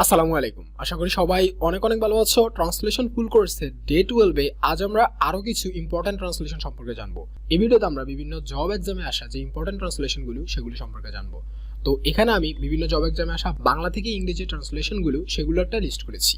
আসসালামু আলাইকুম। আশা করি সবাই অনেক অনেক ভালো আছো। ট্রান্সলেশন ফুল কোর্সে ডে টুয়েলভে আজ আমরা আরও কিছু ইম্পর্টেন্ট ট্রান্সলেশন সম্পর্কে জানব। এই ভিডিওতে আমরা বিভিন্ন জব এক্সামে আসা যে ইম্পর্টেন্ট ট্রান্সলেশনগুলো সেগুলি সম্পর্কে জানব। তো এখানে আমি বিভিন্ন জব এক্সামে আসা বাংলা থেকে ইংরেজি ট্রান্সলেশনগুলো সেগুলো একটা লিস্ট করেছি।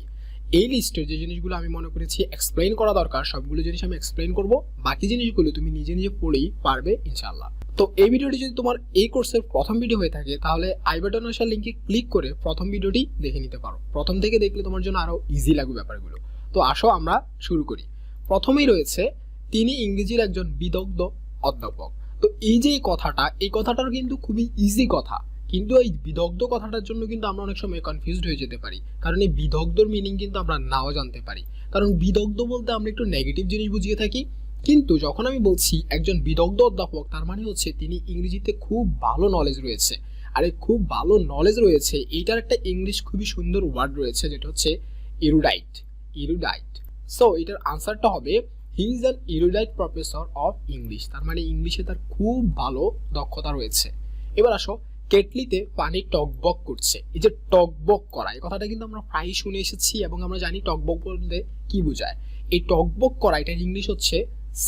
এই লিস্টে যে জিনিসগুলো আমি মনে করেছি এক্সপ্লেইন করা দরকার, সবগুলো জিনিস আমি এক্সপ্লেইন করব। বাকি জিনিসগুলো তুমি নিজে নিজে পড়েই পারবে ইনশাআল্লাহ। তো এই ভিডিওটি যদি তোমার এই কোর্সের প্রথম ভিডিও হয়ে থাকে, তাহলে আই বাটন আসার লিঙ্কে ক্লিক করে প্রথম ভিডিওটি দেখে নিতে পারো। প্রথম থেকে দেখলে তোমার জন্য আরও ইজি লাগবে ব্যাপারগুলো। তো আসো আমরা শুরু করি। প্রথমেই রয়েছে, তিনি ইংরেজির একজন বিদগ্ধ অধ্যাপক। তো এই যে কথাটা, এই কথাটার কিন্তু খুবই ইজি কথা। কিন্তু এই বিদগ্ধ কথাটার জন্য কিন্তু আমরা অনেক সময় কনফিউজড হয়ে যেতে পারি। কারণ এই বিদগ্ধর মিনিং কিন্তু আমরা নাও জানতে পারি। কারণ বিদগ্ধ বলতে আমরা একটু নেগেটিভ জিনিস বুঝিয়ে থাকি। কিন্তু যখন আমি বলছি একজন বিদগ্ধ অধ্যাপক, তার মানে হচ্ছে তিনি ইংরেজিতে খুব ভালো নলেজ রয়েছে। আর এই খুব ভালো নলেজ রয়েছে, এইটার একটা ইংলিশ খুবই সুন্দর ওয়ার্ড রয়েছে, যেটা হচ্ছে ইরুডাইট ইরুডাইট সো এটার আনসারটা হবে he is an erudite professor of English তার মানে ইংলিশে তার খুব ভালো দক্ষতা রয়েছে। এবার আসো কেটলিতে পানি টকবক করছে। এই যে টকবক করা, এই কথাটা কিন্তু আমরা প্রায় শুনে এসেছি এবং আমরা জানি টকবক বলতে কি বোঝায়। এই টকবক করা এটা ইংলিশ হচ্ছে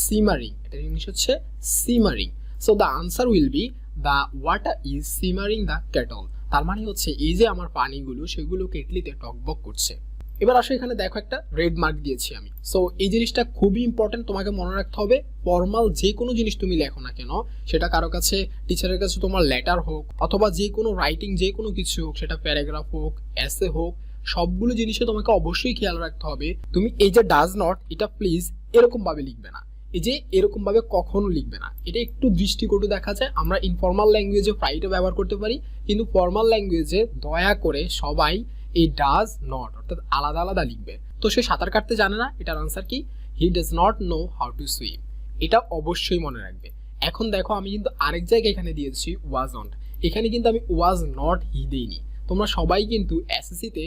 সিমারিং এটা ইংলিশ হচ্ছে simmering so the answer will be the water is simmering the kettle তার মানে হচ্ছে এই যে আমার পানিগুলো, সেগুলো কেটলিতে টকবক করছে। এবার আসো এখানে দেখো একটা রেড মার্ক দিয়েছি আমি। সো এই জিনিসটা খুবই ইম্পর্টেন্ট তোমাকে মনে রাখতে হবে ফর্মাল যে কোনো জিনিস তুমি লেখো না কেন, সেটা কারও কাছে টিচারের কাছে তোমার লেটার হোক, অথবা যে কোনো রাইটিং যে কোনো কিছু হোক, সেটা প্যারাগ্রাফ হোক এসে হোক, সবগুলো জিনিসে তোমাকে অবশ্যই খেয়াল রাখতে হবে। তুমি এই যে ডাজ নট এটা প্লিজ এরকম ভাবে লিখবে না। এই যে এরকম ভাবে কখনো লিখবে না। এটা একটু দৃষ্টিকটু দেখা যায়, আমরা ইনফর্মাল ল্যাঙ্গুয়েজে ফ্রাইটা ব্যবহার করতে পারি, কিন্তু ফর্মাল ল্যাঙ্গুয়েজে দয়া করে সবাই এই ডাজ নট অর্থাৎ আলাদা আলাদা লিখবে। তো সে সাঁতার কাটতে জানে না, এটার আনসার কি? He does not know how to swim এটা অবশ্যই মনে রাখবে। এখন দেখো, আমি কিন্তু আরেক জায়গায় এখানে দিয়েছি ওয়াজ অন্ট এখানে কিন্তু আমি ওয়াজ নট হি দেইনি। তোমরা সবাই কিন্তু এসএসসিতে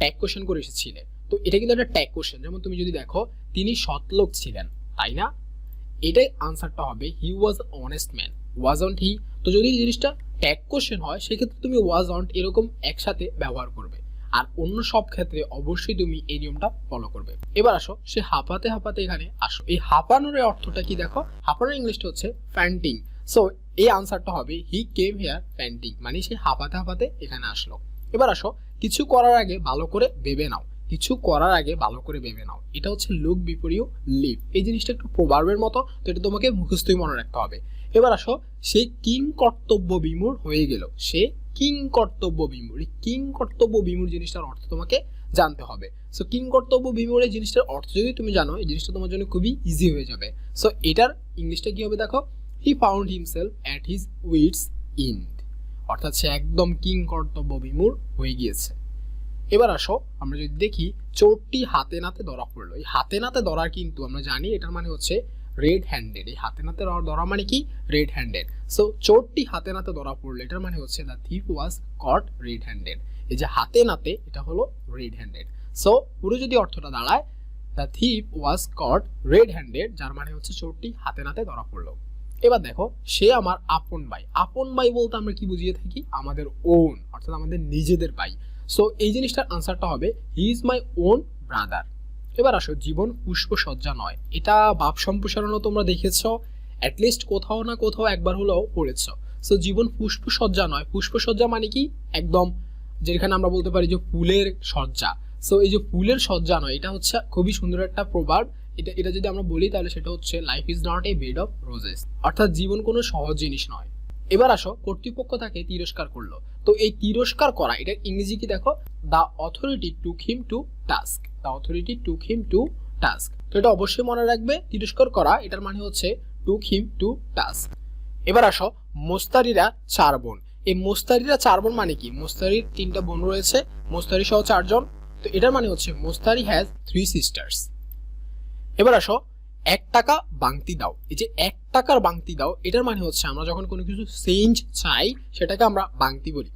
ট্যাগ কোশ্চেন করে এসেছিলে। তো এটা কিন্তু একটা ট্যাগ কোশ্চেন যেমন তুমি যদি দেখো, তিনি সৎলোক ছিলেন, তাই না? এটাই আনসারটা হবে he was honest man wasn't he তো যদি জিনিসটা ট্যাগ কোশ্চেন হয়, সেক্ষেত্রে তুমি ওয়াজ অন্ট এরকম একসাথে ব্যবহার করবে। আর অন্য সব ক্ষেত্রে অবশ্যই তুমি এই নিয়মটা ফলো করবে। এবার আসো, সে হাঁপাতে হাঁপাতে এখানে আসো। এই হাঁপানোর অর্থটা কি দেখো? হাঁপানোর ইংলিশটা হচ্ছে ফ্যান্টিং সো এই আনসারটা হবে হি কেম হেয়ার ফ্যান্টিং মানে সে হাঁপাতে হাঁপাতে এখানে আসলো। এবার আসো, কিছু করার আগে ভালো করে ভেবে নাও। কিছু করার আগে ভালো করে ভেবে নাও। এটা হচ্ছে লুক বিপরীয় লিভ এই জিনিসটা একটু প্রবার্বের মতো, তো এটা তোমাকে মুখস্থই মনে রাখতে হবে। এবার আসো, সে কিং কর্তব্য বিমূর হয়ে গেল। সে কিং কর্তব্য বিমূর এই কিং কর্তব্য বিমূর জিনিসটার অর্থ তোমাকে জানতে হবে। সো কিং কর্তব্য বিমূর এই জিনিসটার অর্থ যদি তুমি জানো, এই জিনিসটা তোমার জন্য খুবই ইজি হয়ে যাবে। সো এটার ইংলিশটা কি হবে দেখো? He found himself at his wits end অর্থাৎ সে একদম কিং কর্তব্য বিমূর হয়ে গিয়েছে। এবার আসো, আমরা যদি দেখি, চোরটি হাতে নাতে ধরা পড়ল। এই হাতে নাতে ধরার কিন্তু আমরা জানি, এটার মানে হচ্ছে রেড হ্যান্ডেড এই হাতে নাতে ধরা মানে কি? রেড হ্যান্ডেড সো চোরটি হাতে নাতে ধরা পড়ল, এটার মানে হচ্ছে the thief was caught red handed এই যে হাতে নাতে, এটা হলো রেড হ্যান্ডেড সো পুরো যদি অর্থটা দাঁড়ায় the thief was caught red handed যার মানে হচ্ছে চোরটি হাতে নাতে ধরা পড়ল। এবার দেখো, সে আমার আপন ভাই। আপন ভাই বলতে আমরা কি বুঝিয়ে থাকি? আমাদের ওন অর্থাৎ আমাদের নিজেদের ভাই। সো এই জিনিসটার আনসারটা হবে he is my own brother এবার আসো, জীবন পুষ্প সজ্জা নয়। এটা ভাব সম্প্রসারণও তোমরা দেখেছ অ্যাটলিস্ট কোথাও না কোথাও একবার হলেও পড়েছ। সো জীবন পুষ্প সজ্জা নয়। পুষ্প সজ্জা মানে কি? একদম যেখানে আমরা বলতে পারি যে ফুলের সজ্জা। সো এই যে ফুলের সজ্জা নয়, এটা হচ্ছে খুবই সুন্দর একটা প্রভাব এটা এটা যদি আমরা বলি, তাহলে সেটা হচ্ছে life is not a bed of roses অর্থাৎ জীবন কোনো সহজ জিনিস নয়। এবার আসো, কর্তৃপক্ষ তাকে তিরস্কার করল। তো এই তিরস্কার করা, এটা ইংরেজি কি দেখো? The authority took him to task the authority took him to task তো এটা অবশ্যই মনে রাখবে, তিরস্কার করা, এটার মানে হচ্ছে টুক হিম টু টাস্ক এবার আসো, মোস্তারিরা চার বোন। এই মোস্তারিরা চার বোন মানে কি? মোস্তারির তিনটা বোন রয়েছে, মোস্তারি সহ চারজন। তো এটার মানে হচ্ছে মোস্তারি হ্যাজ থ্রি সিস্টার্স এবার আসো, এক টাকা বাংতি দাও। এই যে এক টাকার বাংতি দাও, এটার মানে হচ্ছে আমরা যখন কোনো কিছু চেঞ্জ চাই, সেটাকে আমরা বাংতি বলি।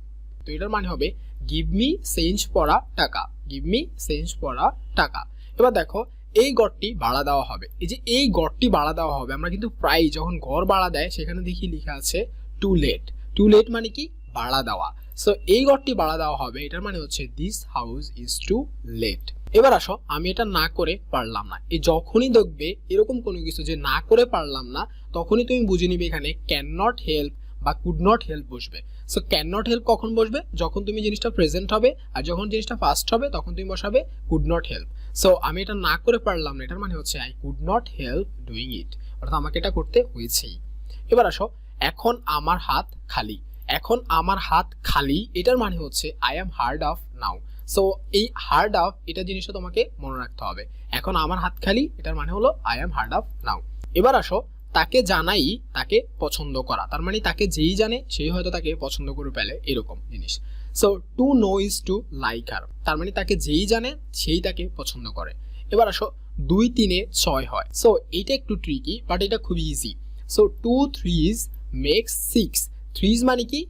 তো এটার মানে হবে গিভ মি চেঞ্জ পড়া টাকা। গিভ মি চেঞ্জ পড়া টাকা। এবার দেখো, এই গড়টি ভাড়া দেওয়া হবে। এই যে এই গড়টি ভাড়া দেওয়া হবে, আমরা কিন্তু প্রায় যখন ঘর ভাড়া দেয়, সেখানে দেখি লেখা আছে টু লেট টু লেট মানে কি? ভাড়া দেওয়া। সো এই ঘরটি ভাড়া দেওয়া হবে, এটার মানে হচ্ছে this house is to let এবার আসো, আমি এটা না করে পারলাম না। এই যখনই দেখবে, এরকম কোনো কিছু যে না করে পারলাম না, তখনই তুমি বুঝে নিবে এখানে ক্যান নট হেল্প বা কুড নট হেল্প বসবে। সো ক্যান নট হেল্প কখন বসবে? যখন তুমি জিনিসটা প্রেজেন্ট হবে, আর যখন জিনিসটা ফার্স্ট হবে, তখন তুমি বসাবে কুড নট হেল্প সো আমি এটা না করে পারলাম না, এটার মানে হচ্ছে I could not help doing it অর্থাৎ আমাকে এটা করতে হয়েছেই। এবার আসো, এখন আমার হাত খালি। এখন আমার হাত খালি, এটার মানে হচ্ছে I am hard of now so এই হার্ড অফ এটা জিনিসটা তোমাকে মনে রাখতে হবে। এখন আমার হাত খালি, এটার মানে হলো I am hard of now এবার আসো তাকে জানাই, তাকে পছন্দ করা। তার মানে তাকে যেই জানে সেই হয়তো তাকে পছন্দ করে ফেলে এরকম জিনিস। So to know is to like আর তার মানে তাকে যেই জানে, সেই তাকে পছন্দ করে। এবার আসো, দুই তিনে ছয় হয়। সো এইটা একটু ট্রিকি বাট এটা খুবই easy so two threes makes six threes মানে কি?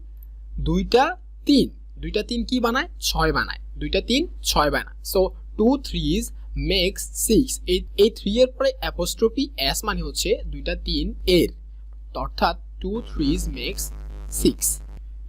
দুইটা তিন। দুইটা তিন কি বানায়? ছয় বানায়। দুইটা তিন, ছয় বানায়। So two threes makes six. এই এই থ্রি এর পরে অ্যাপোস্ট্রফি এস মানে হচ্ছে দুইটা তিন এর। অর্থাৎ টু থ্রিজ মেক্স সিক্স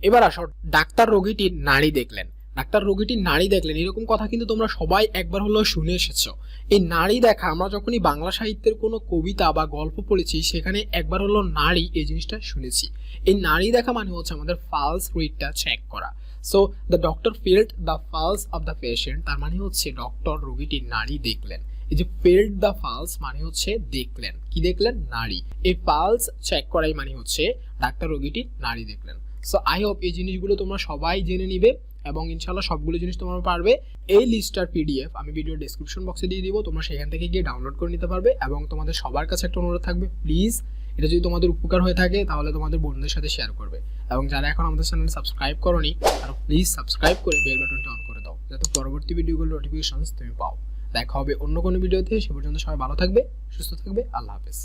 এবার আসো, ডাক্তার রোগীটির নাড়ি দেখলেন। ডাক্তার রোগীটির নাড়ি দেখলেন, এরকম কথা কিন্তু তোমরা সবাই একবার হলেও শুনে এসেছ। এই নারী দেখা, আমরা যখনই বাংলা সাহিত্যের কোনো কবিতা বা গল্প পড়েছি, সেখানে একবার হলো নারী এই জিনিসটা শুনেছি। এই নারী দেখা মানে হচ্ছে আমাদের ফালস রেটটা চেক করা। So the doctor feeled the pulse of the patient তার মানে হচ্ছে ডক্টর রোগীটির নারী দেখলেন। এই যে ফিল্ড দ্য ফালস মানে হচ্ছে দেখলেন। কি দেখলেন? নারী এই ফালস চেক করাই মানে হচ্ছে ডাক্তার রোগীটির নারী দেখলেন। সো আই হোপ এই জিনিসগুলো তোমরা সবাই জেনে নিবে এবং ইনশাল্লাহ সবগুলো জিনিস তোমরা পারবে। এই লিস্টটার পিডিএফ আমি ভিডিও ডেসক্রিপশন বক্সে দিয়ে দিব। তোমরা সেখান থেকে গিয়ে ডাউনলোড করে নিতে পারবে এবং তোমাদের সবার কাছে একটা অনুরোধ থাকবে। প্লিজ এটা যদি তোমাদের উপকার হয়ে থাকে, তাহলে তোমাদের বন্ধুদের সাথে শেয়ার করবে। এবং যারা এখন আমাদের চ্যানেল সাবস্ক্রাইব করনি, তারা প্লিজ সাবস্ক্রাইব করে বেল বাটনটা অন করে দাও, যাতে পরবর্তী ভিডিওগুলোর নোটিফিকেশনস তুমি পাও। দেখা হবে অন্য কোনো ভিডিওতে সে পর্যন্ত সবাই ভালো থাকবে, সুস্থ থাকবে, আল্লাহ হাফেজ।